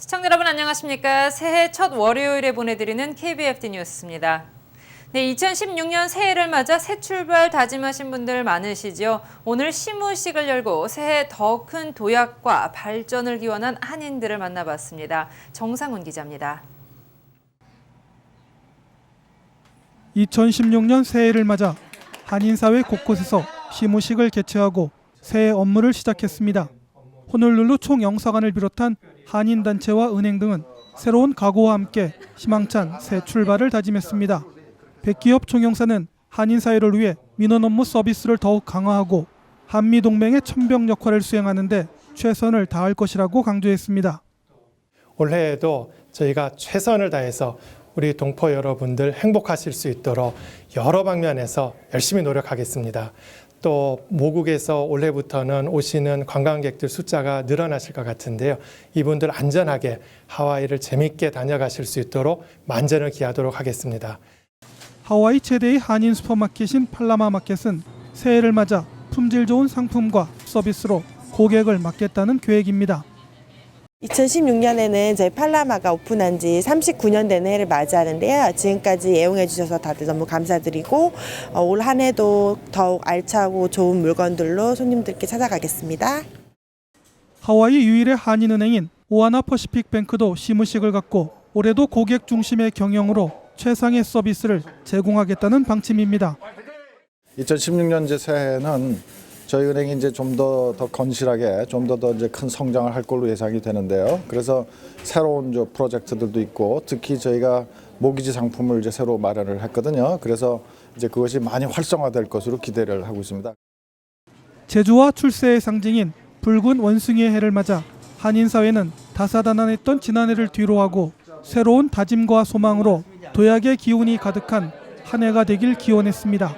시청자 여러분 안녕하십니까? 새해 첫 월요일에 보내드리는 KBFD 뉴스입니다. 네, 2016년 새해를 맞아 새 출발 다짐하신 분들 많으시죠? 오늘 시무식을 열고 새해 더 큰 도약과 발전을 기원한 한인들을 만나봤습니다. 정상훈 기자입니다. 2016년 새해를 맞아 한인사회 곳곳에서 시무식을 개최하고 새해 업무를 시작했습니다. 호놀룰루 총영사관을 비롯한 한인단체와 은행 등은 새로운 각오와 함께 희망찬 새 출발을 다짐했습니다. 백기업 총영사는 한인 사회를 위해 민원 업무 서비스를 더욱 강화하고 한미 동맹의 천병 역할을 수행하는데 최선을 다할 것이라고 강조했습니다. 올해에도 저희가 최선을 다해서 우리 동포 여러분들 행복하실 수 있도록 여러 방면에서 열심히 노력하겠습니다. 또 모국에서 올해부터는 오시는 관광객들 숫자가 늘어나실 것 같은데요. 이분들 안전하게 하와이를 재밌게 다녀가실 수 있도록 만전을 기하도록 하겠습니다. 하와이 최대의 한인 슈퍼마켓인 팔라마 마켓은 새해를 맞아 품질 좋은 상품과 서비스로 고객을 맡겠다는 계획입니다. 2016년에는 저희 팔라마가 오픈한 지 39년 되는 해를 맞이하는데요. 지금까지 애용해 주셔서 다들 너무 감사드리고 어, 올 한 해도 더욱 알차고 좋은 물건들로 손님들께 찾아가겠습니다. 하와이 유일의 한인은행인 오하나 퍼시픽뱅크도 시무식을 갖고 올해도 고객 중심의 경영으로 최상의 서비스를 제공하겠다는 방침입니다. 2016년 제 새해는 저희 은행이 이제 좀 더 더 건실하게 좀 더 더 이제 큰 성장을 할 걸로 예상이 되는데요. 그래서 새로운 저 프로젝트들도 있고 특히 저희가 모기지 상품을 이제 새로 마련을 했거든요. 그래서 이제 그것이 많이 활성화될 것으로 기대를 하고 있습니다. 제주와 출세의 상징인 붉은 원숭이의 해를 맞아 한인 사회는 다사다난했던 지난해를 뒤로하고 새로운 다짐과 소망으로 도약의 기운이 가득한 한 해가 되길 기원했습니다.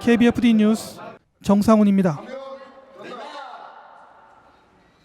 KBFD 뉴스 정상훈입니다.